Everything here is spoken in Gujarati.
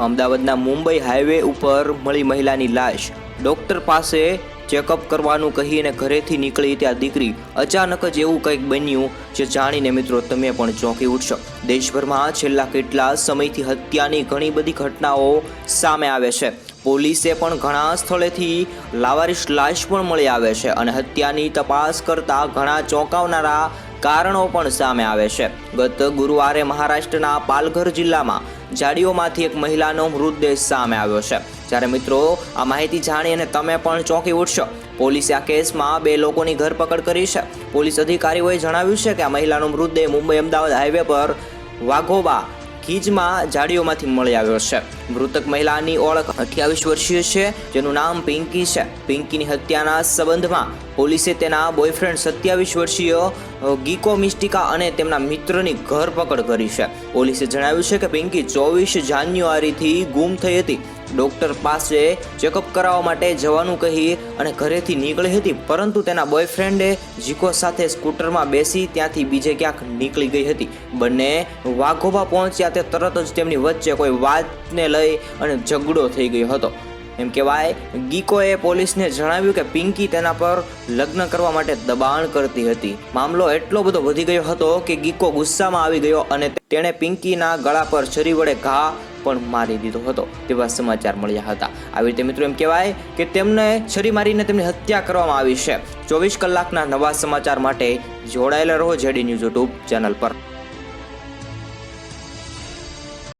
અમદાવાદના મુંબઈ હાઈવે ઉપર મળી મહિલાની લાશ. ડોક્ટર પાસે ચેકઅપ કરવાનું કહીને ઘરેથી નીકળી ત્યાં દીકરી. અચાનક જ એવું કંઈક બન્યું જે જાણીને મિત્રો તમે પણ ચોંકી ઉઠશો. દેશભરમાં છેલ્લા કેટલા સમયથી હત્યાની ઘણી બધી ઘટનાઓ સામે આવે છે. પોલીસે પણ ઘણા સ્થળેથી લાવારીશ લાશ પણ મળી આવે છે અને હત્યાની તપાસ કરતા ઘણા ચોંકાવનારા કારણો પણ સામે આવે છે. ગત ગુરુવારે મહારાષ્ટ્રના પાલઘર જિલ્લામાં જાડીઓમાંથી એક મહિલાનો મૃતદેહ સામે આવ્યો છે. જ્યારે મિત્રો, આ માહિતી જાણી અને તમે પણ ચોંકી ઉઠશો. પોલીસે આ કેસમાં બે લોકોની ધરપકડ કરી છે. પોલીસ અધિકારીઓએ જણાવ્યું છે કે આ મહિલાનો મૃતદેહ મુંબઈ અમદાવાદ હાઈવે પર વાઘોબા ખીજમાં જાડીઓમાંથી મળી આવ્યો છે. મૃતક મહિલાની ઓળખ અઠ્યાવીસ વર્ષીય છે, જેનું નામ પિંકી છે. પિંકીની હત્યાના સંબંધમાં પોલીસે તેના બોયફ્રેન્ડ સત્યાવીસ વર્ષીય ગીકો મિસ્ટિકા અને તેમના મિત્રની ધરપકડ કરી છે. પોલીસે જણાવ્યું છે કે પિંકી ચોવીસ જાન્યુઆરીથી ગુમ થઈ હતી. ડોક્ટર પાસે ચેકઅપ કરાવવા માટે જવાનું કહી અને ઘરેથી નીકળી હતી, પરંતુ તેના બોયફ્રેન્ડે જીકો સાથે સ્કૂટરમાં બેસી ત્યાંથી બીજે ક્યાંક નીકળી ગઈ હતી. બંને વાઘોબા પહોંચ્યા, તે તરત જ તેમની વચ્ચે કોઈ વાતને લઈ અને ઝઘડો થઈ ગયો હતો. એમ કહેવાય, ગીકોએ પોલીસને જણાવ્યું કે પિંકી તેના પર લગ્ન કરવા માટે દબાણ કરતી હતી. મામલો એટલો બધો વધી ગયો હતો કે ગીકો ગુસ્સામાં આવી ગયો અને તેણે પિંકીના ગળા પર છરી વડે ઘા પણ મારી દીધો હતો તેવા સમાચાર મળ્યા હતા. આવી રીતે મિત્રો એમ કહેવાય કે તેમને છરી મારીને તેમની હત્યા કરવામાં આવી છે. ચોવીસ કલાકના નવા સમાચાર માટે જોડાયેલા રહો જેડી ન્યૂઝ યુટ્યુબ ચેનલ પર.